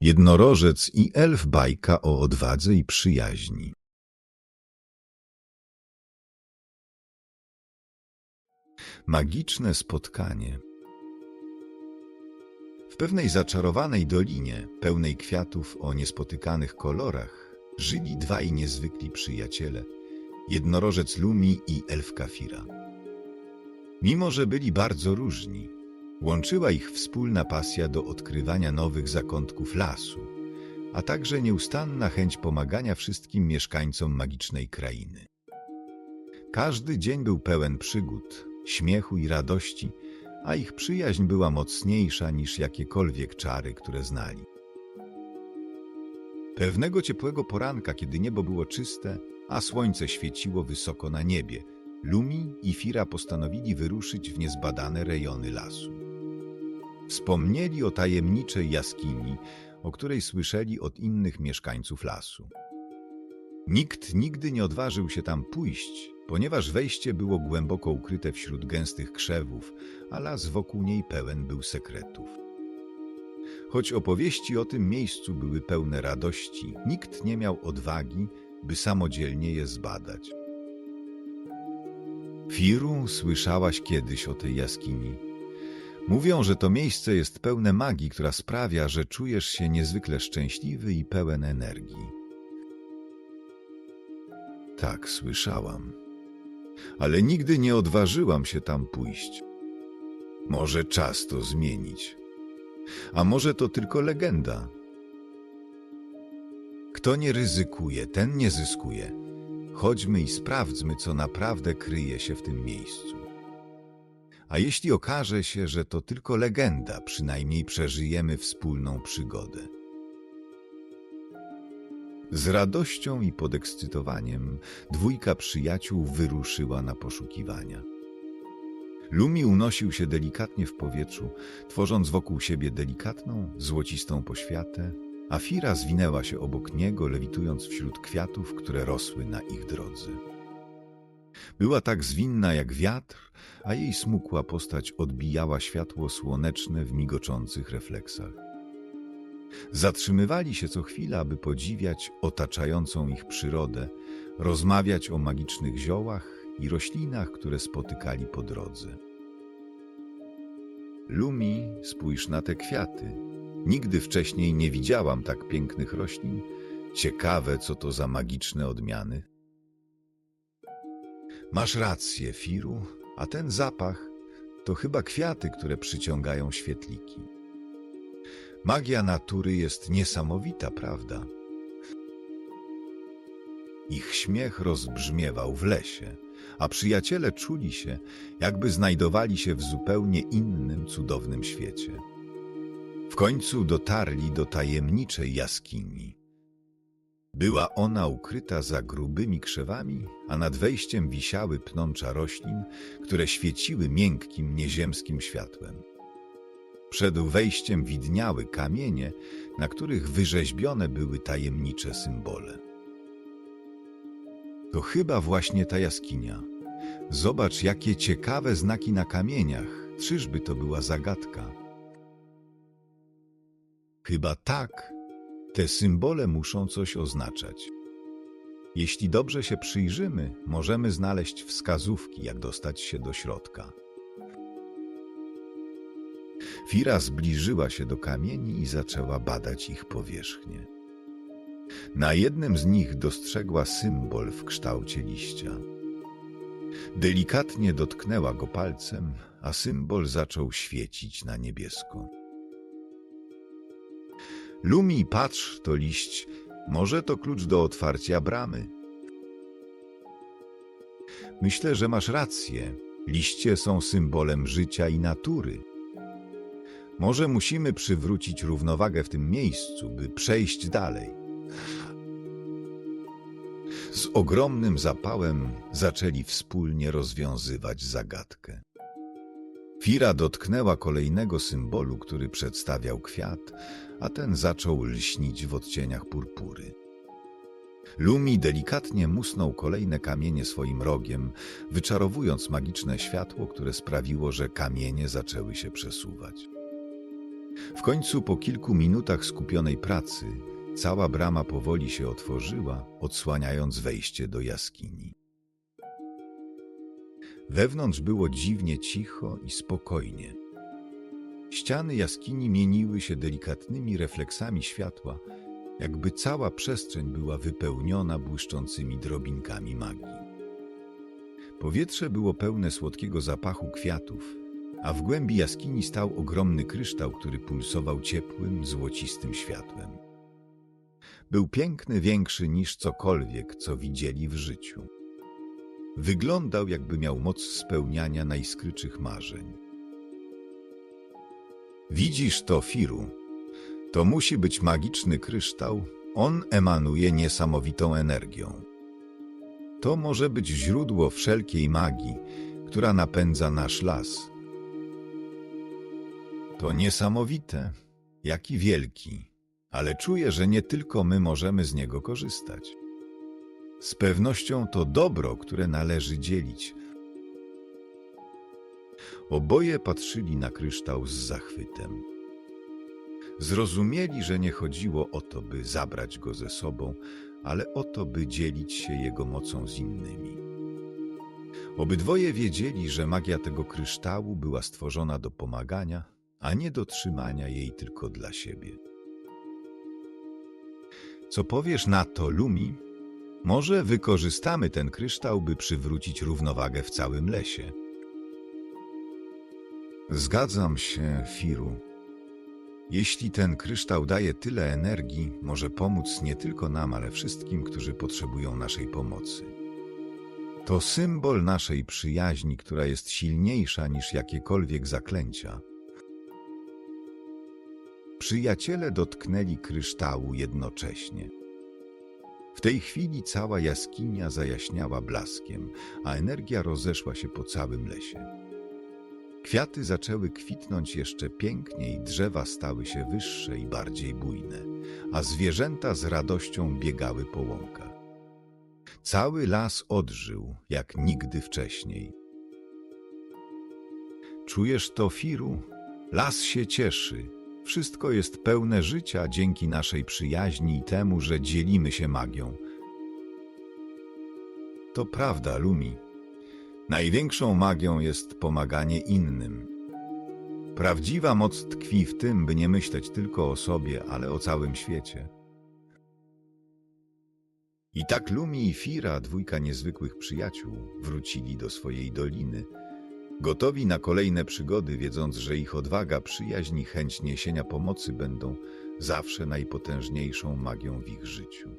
Jednorożec i elf bajka o odwadze i przyjaźni. Magiczne spotkanie. W pewnej zaczarowanej dolinie, pełnej kwiatów o niespotykanych kolorach, żyli dwaj niezwykli przyjaciele, jednorożec Lumi i elfka Fira. Mimo, że byli bardzo różni, łączyła ich wspólna pasja do odkrywania nowych zakątków lasu, a także nieustanna chęć pomagania wszystkim mieszkańcom magicznej krainy. Każdy dzień był pełen przygód, śmiechu i radości, a ich przyjaźń była mocniejsza niż jakiekolwiek czary, które znali. Pewnego ciepłego poranka, kiedy niebo było czyste, a słońce świeciło wysoko na niebie, Lumi i Fira postanowili wyruszyć w niezbadane rejony lasu. Wspomnieli o tajemniczej jaskini, o której słyszeli od innych mieszkańców lasu. Nikt nigdy nie odważył się tam pójść, ponieważ wejście było głęboko ukryte wśród gęstych krzewów, a las wokół niej pełen był sekretów. Choć opowieści o tym miejscu były pełne radości, nikt nie miał odwagi, by samodzielnie je zbadać. Firu, słyszałaś kiedyś o tej jaskini. Mówią, że to miejsce jest pełne magii, która sprawia, że czujesz się niezwykle szczęśliwy i pełen energii. Tak, słyszałam. Ale nigdy nie odważyłam się tam pójść. Może czas to zmienić. A może to tylko legenda? Kto nie ryzykuje, ten nie zyskuje. Chodźmy i sprawdźmy, co naprawdę kryje się w tym miejscu. A jeśli okaże się, że to tylko legenda, przynajmniej przeżyjemy wspólną przygodę. Z radością i podekscytowaniem dwójka przyjaciół wyruszyła na poszukiwania. Lumi unosił się delikatnie w powietrzu, tworząc wokół siebie delikatną, złocistą poświatę, a Fira zwinęła się obok niego, lewitując wśród kwiatów, które rosły na ich drodze. Była tak zwinna jak wiatr, a jej smukła postać odbijała światło słoneczne w migoczących refleksach. Zatrzymywali się co chwila, aby podziwiać otaczającą ich przyrodę, rozmawiać o magicznych ziołach i roślinach, które spotykali po drodze. Lumi, spójrz na te kwiaty. Nigdy wcześniej nie widziałam tak pięknych roślin. Ciekawe, co to za magiczne odmiany. Masz rację, Firu, a ten zapach to chyba kwiaty, które przyciągają świetliki. Magia natury jest niesamowita, prawda? Ich śmiech rozbrzmiewał w lesie, a przyjaciele czuli się, jakby znajdowali się w zupełnie innym, cudownym świecie. W końcu dotarli do tajemniczej jaskini. Była ona ukryta za grubymi krzewami, a nad wejściem wisiały pnącza roślin, które świeciły miękkim, nieziemskim światłem. Przed wejściem widniały kamienie, na których wyrzeźbione były tajemnicze symbole. To chyba właśnie ta jaskinia. Zobacz, jakie ciekawe znaki na kamieniach. Czyżby to była zagadka? Chyba tak. Te symbole muszą coś oznaczać. Jeśli dobrze się przyjrzymy, możemy znaleźć wskazówki, jak dostać się do środka. Fira zbliżyła się do kamieni i zaczęła badać ich powierzchnię. Na jednym z nich dostrzegła symbol w kształcie liścia. Delikatnie dotknęła go palcem, a symbol zaczął świecić na niebiesko. Lumi, patrz, to liść. Może to klucz do otwarcia bramy. Myślę, że masz rację. Liście są symbolem życia i natury. Może musimy przywrócić równowagę w tym miejscu, by przejść dalej. Z ogromnym zapałem zaczęli wspólnie rozwiązywać zagadkę. Fira dotknęła kolejnego symbolu, który przedstawiał kwiat, a ten zaczął lśnić w odcieniach purpury. Lumi delikatnie musnął kolejne kamienie swoim rogiem, wyczarowując magiczne światło, które sprawiło, że kamienie zaczęły się przesuwać. W końcu po kilku minutach skupionej pracy cała brama powoli się otworzyła, odsłaniając wejście do jaskini. Wewnątrz było dziwnie cicho i spokojnie. Ściany jaskini mieniły się delikatnymi refleksami światła, jakby cała przestrzeń była wypełniona błyszczącymi drobinkami magii. Powietrze było pełne słodkiego zapachu kwiatów, a w głębi jaskini stał ogromny kryształ, który pulsował ciepłym, złocistym światłem. Był piękny, większy niż cokolwiek, co widzieli w życiu. Wyglądał, jakby miał moc spełniania najskrytszych marzeń. Widzisz to, Firu? To musi być magiczny kryształ. On emanuje niesamowitą energią. To może być źródło wszelkiej magii, która napędza nasz las. To niesamowite, jaki wielki, ale czuję, że nie tylko my możemy z niego korzystać. Z pewnością to dobro, które należy dzielić. Oboje patrzyli na kryształ z zachwytem. Zrozumieli, że nie chodziło o to, by zabrać go ze sobą, ale o to, by dzielić się jego mocą z innymi. Obydwoje wiedzieli, że magia tego kryształu była stworzona do pomagania, a nie do trzymania jej tylko dla siebie. Co powiesz na to, Lumi? Może wykorzystamy ten kryształ, by przywrócić równowagę w całym lesie. Zgadzam się, Firu. Jeśli ten kryształ daje tyle energii, może pomóc nie tylko nam, ale wszystkim, którzy potrzebują naszej pomocy. To symbol naszej przyjaźni, która jest silniejsza niż jakiekolwiek zaklęcia. Przyjaciele dotknęli kryształu jednocześnie. W tej chwili cała jaskinia zajaśniała blaskiem, a energia rozeszła się po całym lesie. Kwiaty zaczęły kwitnąć jeszcze piękniej, drzewa stały się wyższe i bardziej bujne, a zwierzęta z radością biegały po łąkach. Cały las odżył jak nigdy wcześniej. Czujesz to, Firu? Las się cieszy. Wszystko jest pełne życia dzięki naszej przyjaźni i temu, że dzielimy się magią. To prawda, Lumi. Największą magią jest pomaganie innym. Prawdziwa moc tkwi w tym, by nie myśleć tylko o sobie, ale o całym świecie. I tak Lumi i Fira, dwójka niezwykłych przyjaciół, wrócili do swojej doliny, gotowi na kolejne przygody, wiedząc, że ich odwaga, przyjaźń i chęć niesienia pomocy będą zawsze najpotężniejszą magią w ich życiu.